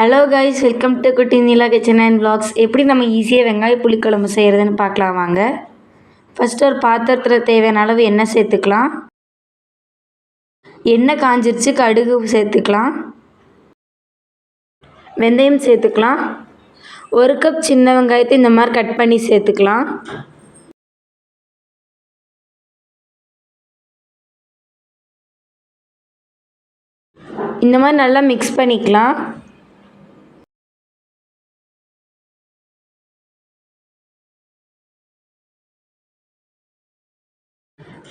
Hello guys welcome to குட்டி நீலா kitchen and vlogs. எப்படி நம்ம ஈஸியாக வெங்காய புளிக்குழம்பு செய்கிறதுன்னு பார்க்கலாம் வாங்க. ஃபஸ்ட்டு ஒரு பாத்திரத்தில் தேவையான அளவு எண்ணெய் சேர்த்துக்கலாம். எண்ணெய் காஞ்சிருச்சு கடுகு சேர்த்துக்கலாம். வெந்தயம் சேர்த்துக்கலாம். ஒரு கப் சின்ன வெங்காயத்தை இந்த மாதிரி கட் பண்ணி சேர்த்துக்கலாம். இந்த மாதிரி நல்லா மிக்ஸ் பண்ணிக்கலாம்.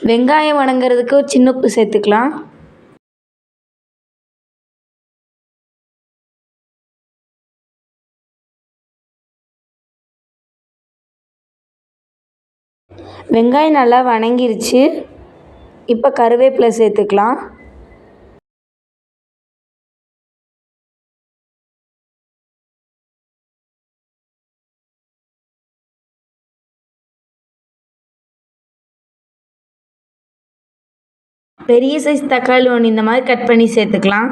வெங்காயம் வணங்குறதுக்கு சின்ன உப்பு சேர்த்துக்கலாம். வெங்காயம் நல்லா வணங்கிருச்சு. இப்போ கருவேப்பிலை சேர்த்துக்கலாம். பெரிய சைஸ் தக்காளி ஒன்று இந்த மாதிரி கட் பண்ணி சேர்த்துக்கலாம்.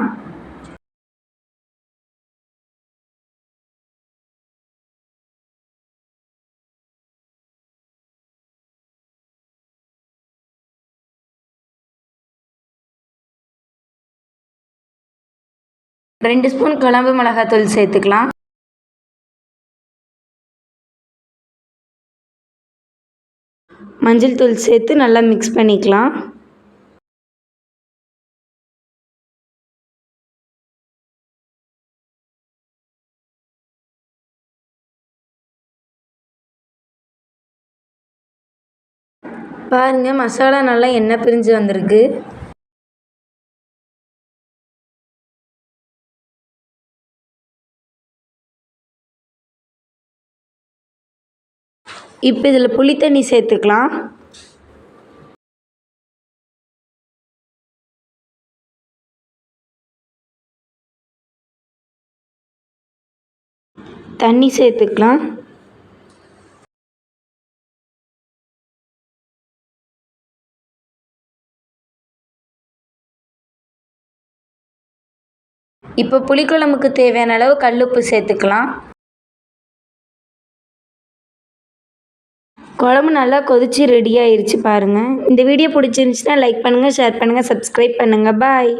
ரெண்டு ஸ்பூன் குழம்பு மிளகாத்தூள் சேர்த்துக்கலாம். மஞ்சள் தூள் சேர்த்து நல்லா மிக்ஸ் பண்ணிக்கலாம். பாருங்கள் மசாலா நல்லா எண்ணெய் பிரிஞ்சு வந்திருக்கு. இப்போ இதில் புளி தண்ணி சேர்த்துக்கலாம். தண்ணி சேர்த்துக்கலாம். இப்போ புளிக்குழம்புக்கு தேவையான அளவு கல்லுப்பு சேர்த்துக்கலாம். குழம்பு நல்லா கொதித்து ரெடி ஆயிருச்சு பாருங்கள் இந்த வீடியோ பிடிச்சிருந்துச்சின்னா லைக் பண்ணுங்கள் ஷேர் பண்ணுங்கள் சப்ஸ்கிரைப் பண்ணுங்கள் பாய்